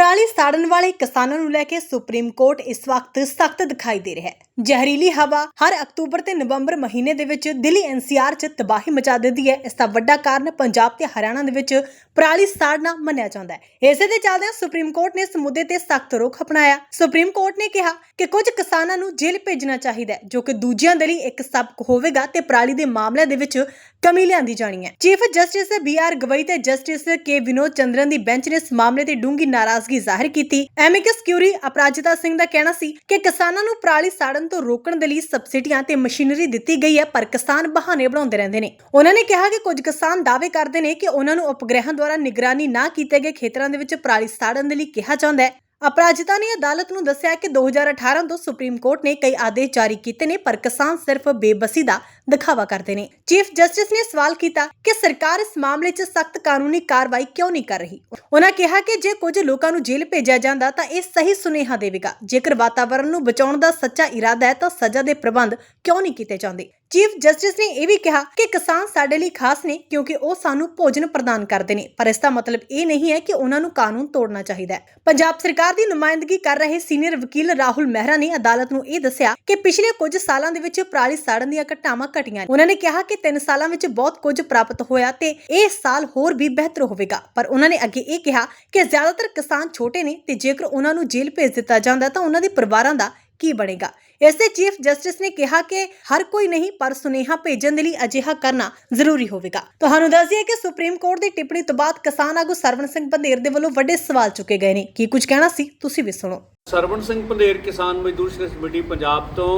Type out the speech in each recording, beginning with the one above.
ਪਰਾਲੀ ਸਾੜਨ ਵਾਲੇ ਕਿਸਾਨਾਂ ਨੂੰ ਲੈ ਕੇ ਸੁਪਰੀਮ ਕੋਰਟ ਇਸ ਵਕਤ ਸਖਤ ਦਿਖਾਈ ਦੇ ਰਿਹਾ ਹੈ। ਜ਼ਹਿਰੀਲੀ ਹਵਾ ਹਰ ਅਕਤੂਬਰ ਤੇ ਨਵੰਬਰ ਮਹੀਨੇ ਦੇ ਵਿੱਚ ਦਿੱਲੀ ਐਨਸੀਆਰ 'ਚ ਤਬਾਹੀ ਮਚਾ ਦਿੰਦੀ ਹੈ। ਇਸ ਦਾ ਵੱਡਾ ਕਾਰਨ ਪੰਜਾਬ ਤੇ ਹਰਿਆਣਾ ਦੇ ਵਿੱਚ ਪਰਾਲੀ ਸਾੜਨਾ ਮੰਨਿਆ ਜਾਂਦਾ ਹੈ। ਇਸੇ ਦੇ ਚੱਲਦਿਆਂ ਸੁਪਰੀਮ ਕੋਰਟ ਨੇ ਇਸ ਮੁੱਦੇ ਤੇ ਸਖਤ ਰੁਖ ਅਪਣਾਇਆ। ਸੁਪਰੀਮ ਕੋਰਟ ਨੇ ਕਿਹਾ ਕਿ ਕੁਝ ਕਿਸਾਨਾਂ ਨੂੰ ਜੇਲ੍ਹ ਭੇਜਣਾ ਚਾਹੀਦਾ ਹੈ, ਜੋ ਕਿ ਦੂਜਿਆਂ ਦੇ ਲਈ ਇੱਕ ਸਬਕ ਹੋਵੇਗਾ ਤੇ ਪਰਾਲੀ ਦੇ ਮਾਮਲੇ ਦੇ ਵਿੱਚ ਕਮੀ ਲਿਆਂਦੀ ਜਾਣੀ ਹੈ। Chief justice B R Gavai ਤੇ ਜਸਟਿਸ ਕੇ ਵਿਨੋਦ ਚੰਦਰਨ ਦੀ ਬੈਂਚ ਨੇ ਇਸ ਮਾਮਲੇ ਤੇ ਡੂੰਗੀ ਨਾਰਾਜ਼ਗੀ ਜ਼ਾਹਿਰ ਕੀਤੀ। ਐਮਿਕਸ ਕਿਊਰੀ ਅਪਰਾਜਿਤਾ ਸਿੰਘ ਦਾ ਕਹਿਣਾ ਸੀ ਕਿ ਕਿਸਾਨਾਂ ਨੂੰ ਪਰਾਲੀ ਸਾੜਨ ਤੋਂ ਰੋਕਣ ਦੇ ਲਈ ਸਬਸਿਡੀਆਂ ਤੇ ਮਸ਼ੀਨਰੀ ਦਿੱਤੀ ਗਈ ਹੈ, ਪਰ ਕਿਸਾਨ ਬਹਾਨੇ ਬਣਾਉਂਦੇ ਰਹਿੰਦੇ ਨੇ। ਉਹਨਾਂ ਨੇ ਕਿਹਾ ਕਿ ਕੁਝ ਕਿਸਾਨ ਦਾਅਵੇ ਕਰਦੇ ਨੇ ਕਿ ਉਹਨਾਂ ਨੂੰ ਉਪਗ੍ਰਹਿਾਂ ਦੁਆਰਾ ਨਿਗਰਾਨੀ ਨਾ ਕੀਤੇ ਗਏ ਖੇਤਰਾਂ ਦੇ ਵਿੱਚ ਪਰਾਲੀ ਸਾੜਨ ਦੇ ਲਈ ਕਿਹਾ ਜਾਂਦਾ ਹੈ। ਅਪਰਾਜਿਤਾ ਨੇ ਅਦਾਲਤ ਨੂੰ ਦੱਸਿਆ ਕਿ 2018 ਤੋਂ ਸੁਪਰੀਮ ਕੋਰਟ ਨੇ ਕਈ ਆਦੇਸ਼ ਜਾਰੀ ਕੀਤੇ ਨੇ, ਪਰ ਕਿਸਾਨ ਸਿਰਫ ਬੇਬਸੀ ਦਾ ਦਿਖਾਵਾ ਕਰਦੇ ਨੇ। ਚੀਫ ਜਸਟਿਸ ਨੇ ਸਵਾਲ ਕੀਤਾ ਕਿ ਸਰਕਾਰ ਇਸ ਮਾਮਲੇ 'ਚ ਸਖਤ ਕਾਨੂੰਨੀ ਕਾਰਵਾਈ ਕਿਉਂ ਨਹੀਂ ਕਰ ਰਹੀ? ਉਹਨਾਂ ਕਿਹਾ ਕਿ ਜੇ ਕੁਝ ਲੋਕਾਂ ਨੂੰ ਜੇਲ੍ਹ ਭੇਜਿਆ ਜਾਂਦਾ ਤਾਂ ਇਹ ਸਹੀ ਸੁਨੇਹਾ ਦੇਵੇਗਾ। ਜੇਕਰ ਵਾਤਾਵਰਣ ਨੂੰ ਬਚਾਉਣ ਦਾ ਸੱਚਾ ਇਰਾਦਾ ਹੈ ਤਾਂ ਸਜ਼ਾ ਦੇ ਪ੍ਰਬੰਧ ਕਿਉਂ ਨਹੀਂ ਕੀਤੇ ਜਾਂਦੇ? ਚੀਫ ਜਸਟਿਸ ਨੇ ਇਹ ਵੀ ਕਿਹਾ ਕਿ ਕਿਸਾਨ ਸਾਡੇ ਲਈ ਖਾਸ ਨੇ ਕਿਉਂਕਿ ਉਹ ਸਾਨੂੰ ਭੋਜਨ ਪ੍ਰਦਾਨ ਕਰਦੇ ਨੇ। ਪਰ ਇਸ ਦਾ ਮਤਲਬ ਇਹ ਨਹੀਂ ਹੈ ਕਿ ਉਹਨਾਂ ਨੂੰ ਕਾਨੂੰਨ ਤੋੜਨਾ ਚਾਹੀਦਾ ਹੈ। ਪੰਜਾਬ ਸਰਕਾਰ ਦੀ ਨੁਮਾਇੰਦਗੀ ਕਰ ਰਹੇ ਸੀਨੀਅਰ ਵਕੀਲ ਰਾਹੁਲ ਮਹਿਰਾ ਨੇ ਅਦਾਲਤ ਨੂੰ ਇਹ ਦੱਸਿਆ ਕਿ ਪਿਛਲੇ ਕੁਝ ਸਾਲਾਂ ਦੇ ਵਿੱਚ ਪਰਾਲੀ ਸਾੜਨ ਦੀਆਂ ਘਟਨਾਵਾਂ ਘਟੀਆਂ ਨੇ। ਉਹਨਾਂ ਨੇ ਕਿਹਾ ਕਿ 3 ਸਾਲਾਂ ਵਿੱਚ ਬਹੁਤ ਕੁਝ ਪ੍ਰਾਪਤ ਹੋਇਆ ਤੇ ਇਹ ਸਾਲ ਹੋਰ ਵੀ ਬਿਹਤਰ ਹੋਵੇਗਾ। ਪਰ ਉਹਨਾਂ ਨੇ ਅੱਗੇ ਇਹ ਕਿਹਾ ਕਿ ਜ਼ਿਆਦਾਤਰ ਕਿਸਾਨ ਛੋਟੇ ਨੇ ਤੇ ਜੇਕਰ ਉਹਨਾਂ ਨੂੰ ਜੇਲ੍ਹ ਭੇਜ ਦਿੱਤਾ ਜਾਂਦਾ ਤਾਂ ਉਹਨਾਂ ਦੇ ਪਰਿਵਾਰਾਂ ਦਾ ਕੀ ਬਣੇਗਾ? ਇਸੇ ਚੀਫ ਜਸਟਿਸ ਨੇ ਕਿਹਾ ਕਿ ਹਰ ਕੋਈ ਨਹੀਂ, ਪਰ ਸੁਨੇਹਾ ਭੇਜਣ ਦੇ ਲਈ ਅਜਿਹਾ ਕਰਨਾ ਜ਼ਰੂਰੀ ਹੋਵੇਗਾ। ਤੁਹਾਨੂੰ ਦੱਸ ਦਈਏ ਕਿ ਸੁਪਰੀਮ ਕੋਰਟ ਦੀ ਟਿੱਪਣੀ ਤੋਂ ਬਾਅਦ ਕਿਸਾਨ ਆਗੂ ਸਰਵਣ ਸਿੰਘ ਬੰਦੇਰ ਦੇ ਵੱਲੋਂ ਵੱਡੇ ਸਵਾਲ ਚੁੱਕੇ ਗਏ ਨੇ। ਕੀ ਕੁਝ ਕਹਿਣਾ ਸੀ? ਤੁਸੀਂ ਵੀ ਸੁਣੋ। ਸਰਵਣ ਸਿੰਘ ਪੰਧੇਰ ਕਿਸਾਨ ਮਜ਼ਦੂਰ ਸੰਘਰਸ਼ ਕਮੇਟੀ ਪੰਜਾਬ ਤੋਂ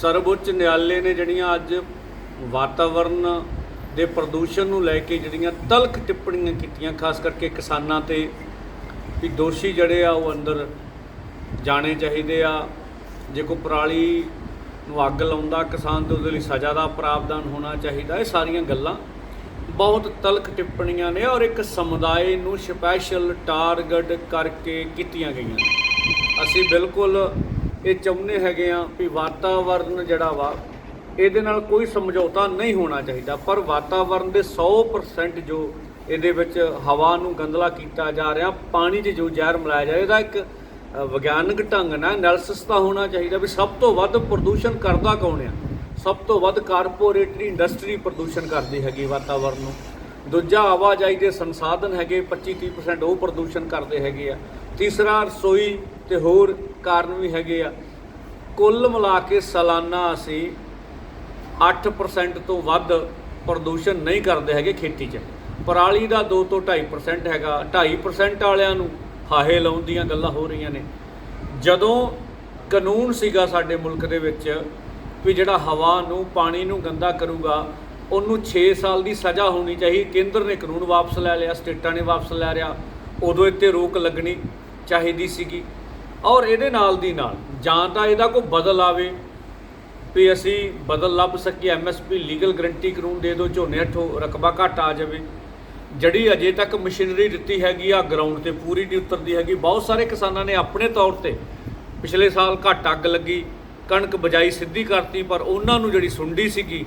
ਸਰਵਉੱਚ ਨਿਆਲੇ ਨੇ ਜਿਹੜੀਆਂ ਅੱਜ ਵਾਤਾਵਰਣ ਦੇ ਪ੍ਰਦੂਸ਼ਣ ਨੂੰ ਲੈ ਕੇ ਜਿਹੜੀਆਂ ਤਲਖ ਟਿੱਪਣੀਆਂ ਕੀਤੀਆਂ, ਖਾਸ ਕਰਕੇ ਕਿਸਾਨਾਂ ਤੇ ਵੀ ਦੋਸ਼ੀ ਜਿਹੜੇ ਆ ਉਹ ਅੰਦਰ ਜਾਣੇ ਚਾਹੀਦੇ ਆ। ਜੇ ਕੋਈ ਪਰਾਲੀ ਨੂੰ ਅੱਗ ਲਾਉਂਦਾ, ਕਿਸਾਨ ਤੇ ਉਹਦੇ ਲਈ ਸਜ਼ਾ ਦਾ ਪ੍ਰਾਵਧਾਨ ਹੋਣਾ ਚਾਹੀਦਾ। ਇਹ ਸਾਰੀਆਂ ਗੱਲਾਂ ਬਹੁਤ ਤਲਖ ਟਿੱਪਣੀਆਂ ਨੇ ਔਰ ਇੱਕ ਸਮੁਦਾਇ ਨੂੰ ਸਪੈਸ਼ਲ ਟਾਰਗੇਟ ਕਰਕੇ ਕੀਤੀਆਂ ਗਈਆਂ ਨੇ। ਅਸੀਂ ਬਿਲਕੁਲ ਇਹ ਚਾਹੁੰਦੇ ਹੈਗੇ ਆ ਵੀ ਵਾਤਾਵਰਨ ਜਿਹੜਾ ਵਾ, ਇਹਦੇ ਨਾਲ ਕੋਈ ਸਮਝੌਤਾ ਨਹੀਂ ਹੋਣਾ ਚਾਹੀਦਾ। ਪਰ ਵਾਤਾਵਰਨ ਦੇ 100% ਜੋ ਇਹਦੇ ਵਿੱਚ ਹਵਾ ਨੂੰ ਗੰਦਲਾ ਕੀਤਾ ਜਾ ਰਿਹਾ, ਪਾਣੀ 'ਚ ਜੋ ਜ਼ਹਿਰ ਮਿਲਾਇਆ ਜਾ ਰਿਹਾ, ਇਹਦਾ ਇੱਕ ਵਿਗਿਆਨਕ ਢੰਗ ਨਾਲ ਐਨਾਲਿਸਿਸ ਤਾਂ ਹੋਣਾ ਚਾਹੀਦਾ ਵੀ ਸਭ ਤੋਂ ਵੱਧ ਪ੍ਰਦੂਸ਼ਣ ਕਰਦਾ ਕੌਣ ਆ? ਸਭ ਤੋਂ ਵੱਧ ਕਾਰਪੋਰੇਟਰੀ ਇੰਡਸਟਰੀ ਪ੍ਰਦੂਸ਼ਣ ਕਰਦੀ ਹੈਗੀ ਵਾਤਾਵਰਨ ਨੂੰ। ਦੂਜਾ ਆਵਾਜਾਈ ਦੇ ਸੰਸਾਧਨ ਹੈਗੇ 25-30% ਉਹ ਪ੍ਰਦੂਸ਼ਣ ਕਰਦੇ ਹੈਗੇ ਆ। ਤੀਸਰਾ ਰਸੋਈ ਤੇ ਹੋਰ ਕਾਰਨ ਵੀ ਹੈਗੇ ਆ। ਕੁੱਲ ਮਿਲਾ ਕੇ ਸਾਲਾਨਾ ਅਸੀਂ 8% ਤੋਂ ਵੱਧ ਪ੍ਰਦੂਸ਼ਣ ਨਹੀਂ ਕਰਦੇ ਹੈਗੇ ਖੇਤੀ 'ਚ। ਪਰਾਲੀ ਦਾ 2 ਤੋਂ 2.5% ਹੈਗਾ 2.5% ਵਾਲਿਆਂ ਨੂੰ ਹਾਹੇ ਲਾਉਣ ਦੀਆਂ ਗੱਲਾਂ ਹੋ ਰਹੀਆਂ ਨੇ। ਜਦੋਂ ਕਾਨੂੰਨ ਸੀਗਾ ਸਾਡੇ ਮੁਲਕ ਦੇ ਵਿੱਚ ਵੀ ਜਿਹੜਾ ਹਵਾ ਨੂੰ, ਪਾਣੀ ਨੂੰ ਗੰਦਾ ਕਰੂਗਾ, ਉਹਨੂੰ 6 ਸਾਲ ਦੀ ਸਜ਼ਾ ਹੋਣੀ ਚਾਹੀਦੀ ਕੇਂਦਰ ਨੇ ਕਾਨੂੰਨ ਵਾਪਸ ਲੈ ਲਿਆ, ਸਟੇਟਾਂ ਨੇ ਵਾਪਸ ਲੈ ਲਿਆ, ਉਦੋਂ ਇੱਥੇ ਰੋਕ ਲੱਗਣੀ ਚਾਹੀਦੀ ਸੀਗੀ। ਔਰ ਇਹਦੇ ਨਾਲ ਦੀ ਨਾਲ, ਜਾਂ ਤਾਂ ਇਹਦਾ ਕੋਈ ਬਦਲ ਆਵੇ, ਵੀ ਅਸੀਂ ਬਦਲ ਲੱਭ ਸਕੀਏ ਐਮਐਸਪੀ ਲੀਗਲ ਗਰੰਟੀ ਕਾਨੂੰਨ ਦੇ ਦਿਓ, ਝੋਨੇ ਹੇਠੋਂ ਰਕਬਾ ਘਟ ਆ ਜਾਵੇ। ਜਿਹੜੀ ਅਜੇ ਤੱਕ ਮਸ਼ੀਨਰੀ ਦਿੱਤੀ ਹੈਗੀ ਆ ਗਰਾਊਂਡ ਤੇ, ਪੂਰੀ ਨਹੀਂ ਉਤਰਦੀ ਹੈਗੀ। ਬਹੁਤ ਸਾਰੇ ਕਿਸਾਨਾਂ ਨੇ ਆਪਣੇ ਤੌਰ ਤੇ ਪਿਛਲੇ ਸਾਲ ਘੱਟ ਅੱਗ ਲੱਗੀ, ਕਣਕ ਬਜਾਈ ਸਿੱਧੀ ਕਰਤੀ, ਪਰ ਉਹਨਾਂ ਨੂੰ ਜਿਹੜੀ ਸੁੰਡੀ ਸੀਗੀ,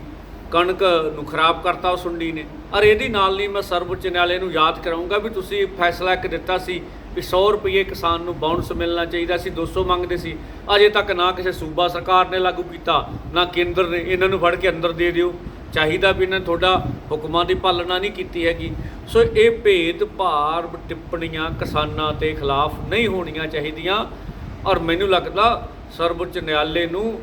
ਕਣਕ ਨੂੰ ਖਰਾਬ ਕਰਤਾ, ਉਹ ਸੁੰਡੀ ਨੇ। ਔਰ ਇਹਦੀ ਨਾਲ ਨਹੀਂ ਮੈਂ ਸਰਵਉੱਚ ਨਿਆਲੇ ਨੂੰ ਯਾਦ ਕਰਾਉਂਗਾ ਵੀ ਤੁਸੀਂ ਫੈਸਲਾ ਇੱਕ ਦਿੱਤਾ ਸੀ ਵੀ 100 ਰੁਪਏ ਕਿਸਾਨ ਨੂੰ ਬਾਉਂਸ ਮਿਲਣਾ ਚਾਹੀਦਾ ਸੀ 200 ਮੰਗਦੇ ਸੀ। ਅਜੇ ਤੱਕ ਨਾ ਕਿਸੇ ਸੂਬਾ ਸਰਕਾਰ ਨੇ ਲਾਗੂ ਕੀਤਾ, ਨਾ ਕੇਂਦਰ ਨੇ। ਇਹਨਾਂ ਨੂੰ ਫੜ ਕੇ ਅੰਦਰ ਦੇ ਦਿਓ। ਚਾਹੀਦਾ ਵੀ ਇਹਨਾਂ ਨੇ ਤੁਹਾਡਾ ਹੁਕਮਾਂ ਦੀ ਪਾਲਣਾ ਨਹੀਂ ਕੀਤੀ ਹੈਗੀ। ਸੋ ਇਹ ਭੇਦ ਭਾਰ ਟਿੱਪਣੀਆਂ ਕਿਸਾਨਾਂ ਤੇ ਖਿਲਾਫ ਨਹੀਂ ਹੋਣੀਆਂ ਚਾਹੀਦੀਆਂ। ਔਰ ਮੈਨੂੰ ਲੱਗਦਾ ਸਰਵਉੱਚ ਨਿਆਲੇ ਨੂੰ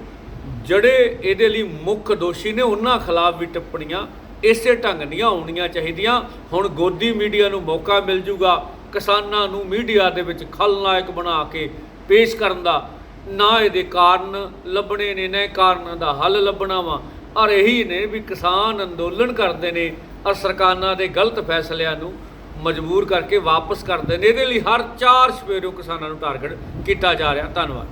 ਜਿਹੜੇ ਇਹਦੇ ਲਈ ਮੁੱਖ ਦੋਸ਼ੀ ਨੇ ਉਹਨਾਂ ਖਿਲਾਫ ਵੀ ਟਿੱਪਣੀਆਂ ਇਸੇ ਢੰਗ ਦੀਆਂ ਹੋਣੀਆਂ ਚਾਹੀਦੀਆਂ। ਹੁਣ ਗੋਦੀ ਮੀਡੀਆ ਨੂੰ ਮੌਕਾ ਮਿਲ ਜੂਗਾ ਕਿਸਾਨਾਂ ਨੂੰ ਮੀਡੀਆ ਦੇ ਵਿੱਚ ਖਲਨਾਇਕ ਬਣਾ ਕੇ ਪੇਸ਼ ਕਰਨ ਦਾ। ਨਾ ਇਹਦੇ ਕਾਰਨ ਲੱਭਣੇ ਨੇ, ਨਾ ਇਹ ਕਾਰਨਾਂ ਦਾ ਹੱਲ ਲੱਭਣਾ ਵਾ। ਔਰ ਇਹੀ ਨੇ ਵੀ ਕਿਸਾਨ ਅੰਦੋਲਨ ਕਰਦੇ ਨੇ, ਔਰ ਸਰਕਾਰਾਂ ਦੇ ਗਲਤ ਫੈਸਲਿਆਂ ਨੂੰ ਮਜਬੂਰ ਕਰਕੇ ਵਾਪਸ ਕਰਦੇ ਨੇ। ਇਹਦੇ ਲਈ ਹਰ ਚਾਰ ਸਵੇਰੋਂ ਕਿਸਾਨਾਂ ਨੂੰ ਟਾਰਗੇਟ ਕੀਤਾ ਜਾ ਰਿਹਾ। ਧੰਨਵਾਦ।